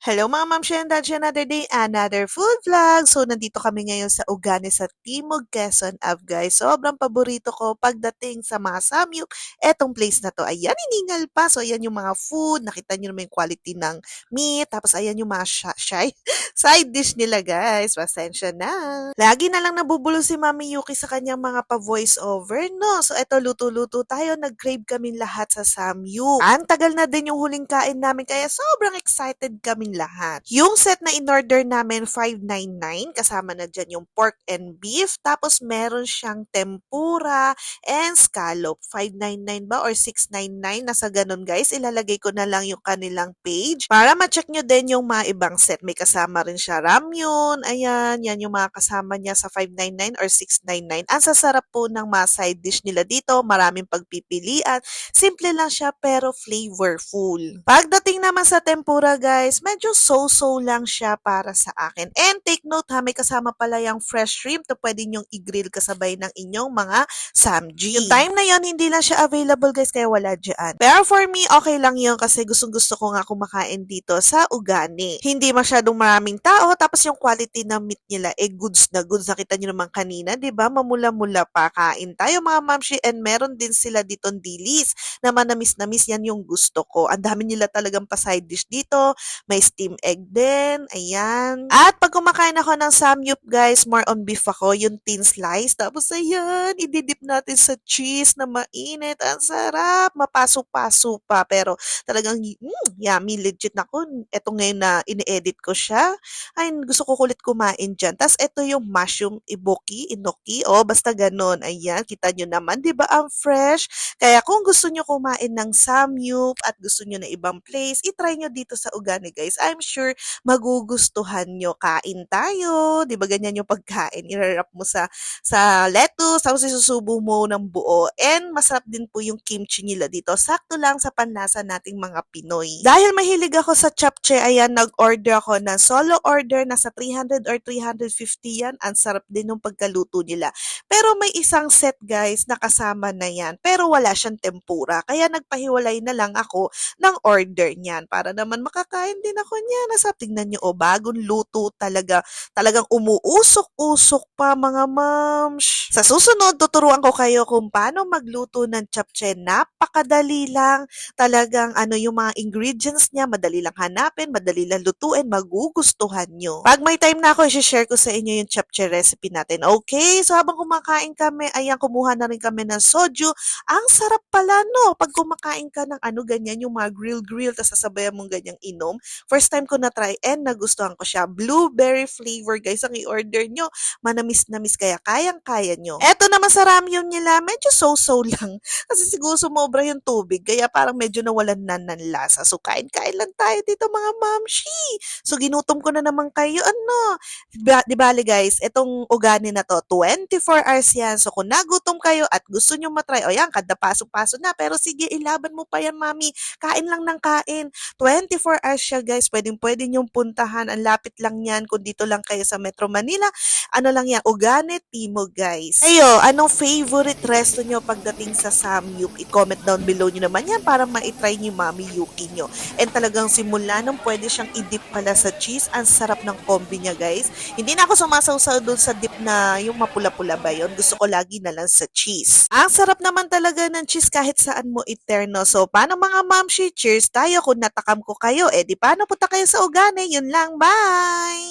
Hello mga ma'am and dad, another day, another food vlog. So, nandito kami ngayon sa Ugani sa Timog, Quezon Ave, guys. Sobrang paborito ko pagdating sa mga samyup. Etong place na to, ayan, iningal pa. So, ayan yung mga food. Nakita nyo naman yung quality ng meat. Tapos, ayan yung mga shy side dish nila, guys. Pasensya na. Lagi na lang nabubulo si Mami Yuki sa kanyang mga pa-voice over, no? So, eto, luto-luto tayo. Nag-crave kami lahat sa samyup. Ang tagal na din yung huling kain namin, kaya sobrang excited kami lahat. Yung set na in-order namin, 599, kasama na dyan yung pork and beef, tapos meron siyang tempura and scallop. 599 ba or 699? Nasa ganun guys. Ilalagay ko na lang yung kanilang page para ma-check nyo din yung mga ibang set. May kasama rin siya ramyun. Ayan, yan yung mga kasama niya sa 599 or 699. Ang sasarap po ng mga side dish nila dito. Maraming pagpipilian. Simple lang siya pero flavorful. Pagdating naman sa tempura guys, medyo so-so lang siya para sa akin. And take note ha, may kasama pala yung fresh shrimp to pwede nyong i-grill kasabay ng inyong mga samji. Yung time na yon hindi lang siya available guys, kaya wala dyan. Pero for me, okay lang yun kasi gustong gusto ko nga kumakain dito sa Ugani. Hindi masyadong maraming tao, tapos yung quality ng meat nila, eh goods na goods. Nakita nyo naman kanina, di ba? Mamula-mula pa. Kain tayo mga mamshi and meron din sila ditong dilis na manamis-namis yan yung gusto ko. Ang dami nila talagang pa side dish dito. May steam egg din. Ayan. At pag kumakain ako ng samyup, guys, more on beef ako. Yung thin slice. Tapos, ayan, ididip natin sa cheese na mainit. Ang sarap. Mapaso-paso pa. Pero talagang, mm, yummy. Legit na ko. Ito ngayon na ini-edit ko siya. Ay, gusto ko kulit kumain dyan. Tapos, ito yung mushroom iboki, inoki. O, basta ganun. Ayan, kita nyo naman. ba Ang fresh. Kaya kung gusto nyo kumain ng samyup at gusto nyo na ibang place, itry nyo dito sa Ugani, guys. I'm sure magugustuhan nyo. Kain tayo. Di ba ganyan yung pagkain? Irarap mo sa, sa lettuce, tapos isusubo mo ng buo. And masarap din po yung kimchi nila dito. Sakto lang sa panlasa nating mga Pinoy. Dahil mahilig ako sa chapche, ayan, nag-order ako ng solo order. Nasa 300 or 350 yan. Ang sarap din ng pagkaluto nila. Pero may isang set, guys, na kasama na yan. Pero wala siyang tempura. Kaya nagpahiwalay na lang ako ng order niyan para naman makakain din ako niya. Nasa tingnan niyo, oh, bagong luto talaga. Talagang umuusok-usok pa mga moms. Sa susunod, tuturuan ko kayo kung paano magluto ng chapche. Napakadali lang. Talagang ano yung mga ingredients niya, madali lang hanapin, madali lang lutuin, magugustuhan nyo. Pag may time na ako, i-share ko sa inyo yung chapche recipe natin. Okay? So habang kumakain kami, ayan, kumuha na rin kami ng soju. Ang sarap pala, no? Pag kumakain ka ng ano, ganyan, yung mga grill-grill, tapos sasabayan mong ganyang inom. First time ko na-try and nagustuhan ko siya. Blueberry flavor, guys, ang i-order nyo. Manamis-namis kaya kayang-kaya nyo. Eto naman sa ramyun nila, medyo so-so lang. Kasi siguro sumobra yung tubig, kaya parang medyo nawalan na ng lasa. So, kain-kain lang tayo dito, mga mamshi. So, ginutom ko na naman kayo. Ano? Ba, di bali, guys, itong ugani na to, 24 hours yan. So, kung nagutom kayo at gusto nyo matry, o yan, kada paso-paso na. Pero sige, ilaban mo pa yan, mami. Kain lang ng kain. 24 hours siya, guys. Pwedeng pwede nyong puntahan. Ang lapit lang yan kung dito lang kayo sa Metro Manila. Ano lang yan, Ugane Timog, guys. Ayo, anong favorite resto nyo pagdating sa Samyup? I-comment down below nyo naman yan para ma-try nyo Mami Yuki nyo. And talagang simula nung pwede siyang i-dip pala sa cheese. Ang sarap ng combi niya, guys. Hindi na ako sumasaw-saw doon sa dip na yung mapula-pula ba yun. Gusto ko lagi na lang sa cheese. Ang sarap naman talaga ng cheese kahit saan mo iterno. So, paano mga mamshi? Cheers tayo kung natakam ko kayo. Eh, di paano punta kayo sa Ugane. Yun lang. Bye!